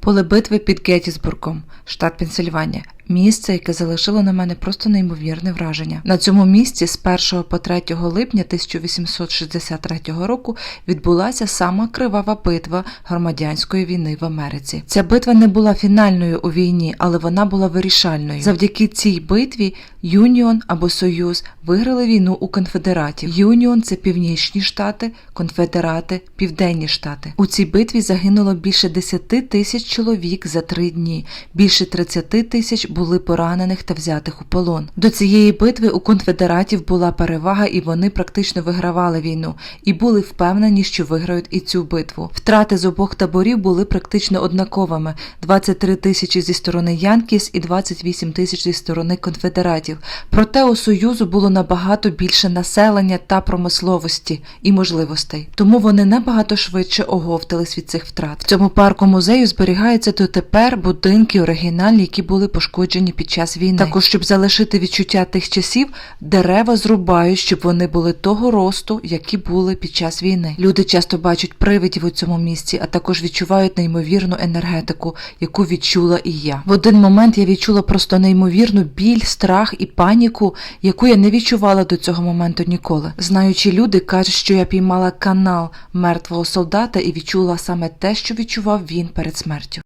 Поле битви під Геттісбургом, штат Пенсильванія. Місце, яке залишило на мене просто неймовірне враження. На цьому місці з 1 по 3 липня 1863 року відбулася сама кривава битва громадянської війни в Америці. Ця битва не була фінальною у війні, але вона була вирішальною. Завдяки цій битві Юніон або Союз виграли війну у конфедератів. Юніон це північні штати, конфедерати південні штати. У цій битві загинуло більше 10 тисяч чоловік за три дні. Більше 30 тисяч були поранених та взятих у полон. До цієї битви у конфедератів була перевага, і вони практично вигравали війну і були впевнені, що виграють і цю битву. Втрати з обох таборів були практично однаковими: 23 тисячі зі сторони Янкіс і 28 тисяч зі сторони конфедератів. Проте у Союзу було набагато більше населення та промисловості і можливостей, тому вони набагато швидше оговтались від цих втрат. В цьому парку музею зберігаються дотепер будинки оригінальні, які були пошкоджені під час війни. Також, щоб залишити відчуття тих часів, дерева зрубають, щоб вони були того росту, які були під час війни. Люди часто бачать привидів у цьому місці, а також відчувають неймовірну енергетику, яку відчула і я. В один момент я відчула просто неймовірну біль, страх і паніку, яку я не відчувала до цього моменту ніколи. Знаючи люди кажуть, що я піймала канал мертвого солдата і відчула саме те, що відчував він перед смертю.